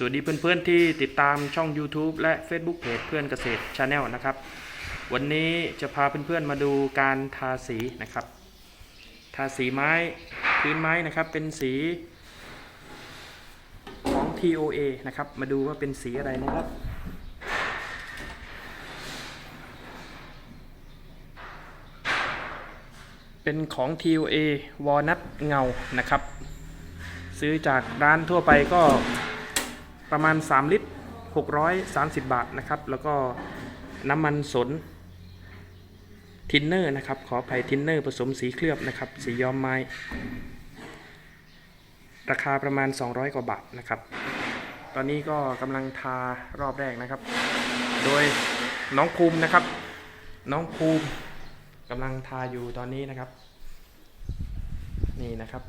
สวัสดีเพื่อนๆที่ติดตามช่อง YouTube และ Facebook เพจเพื่อนเกษตร Channel นะครับ วันนี้จะพาเพื่อนๆมาดูการทาสีนะครับ ทาสีไม้พื้นไม้นะครับเป็นสีของ TOA นะครับ มาดูว่าเป็นสีอะไรนะครับเป็นของ TOA Walnut เงานะครับ ซื้อจากร้านทั่วไปก็ ประมาณ 3 ลิตร 630 บาทนะครับ แล้วก็น้ำมันสนทินเนอร์นะครับ ขออภัยทินเนอร์ผสมสีเคลือบนะครับ สีย้อมไม้ ราคาประมาณ 200 กว่าบาทนะครับ ตอนนี้ก็กำลังทารอบแรกนะครับ โดยน้องภูมินะครับ น้องภูมิกำลังทาอยู่ตอนนี้นะครับ นี่นะครับ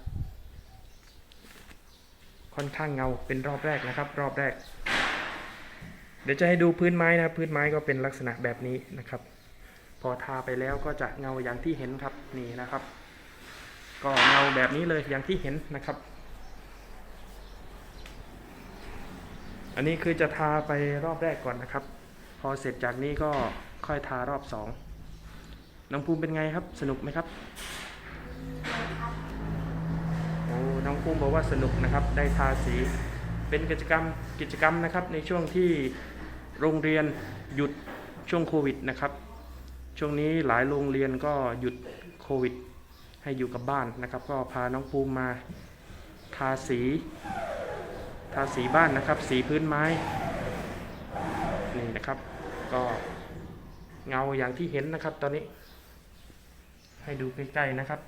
ค่อนข้างเงาเป็นรอบแรกนะครับ รอบแรก เดี๋ยวจะให้ดูพื้นไม้นะครับพื้นไม้ก็เป็นลักษณะแบบนี้นะครับ พอทาไปแล้วก็จะเงาอย่างที่เห็นครับนี่นะครับ ก็เงาแบบนี้เลยอย่างที่เห็นนะครับ อันนี้คือจะทาไปรอบแรกก่อนนะครับ พอเสร็จจากนี้ก็ค่อยทารอบสองน้องภูมิเป็นไงครับ สนุกไหมครับ ภูมิบอกว่าสนุกนะครับได้ทาสีเป็นกิจกรรมกิจกรรมนะครับในช่วงที่โรงเรียนหยุดช่วงโควิดนะครับ ช่วงนี้หลายโรงเรียนก็หยุดโควิด ให้อยู่กับบ้านนะครับ ก็พาน้องภูมิมาทาสี ทาสีบ้านนะครับ สีพื้นไม้นี่นะครับ ก็เงาอย่างที่เห็นนะครับตอนนี้ ให้ดูใกล้ๆนะครับ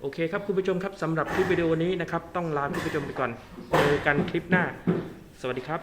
โอเคครับคุณผู้ชมครับสำหรับคลิปวิดีโอนี้นะครับ ต้องลาคุณผู้ชมไปก่อนเจอกันคลิปหน้า สวัสดีครับ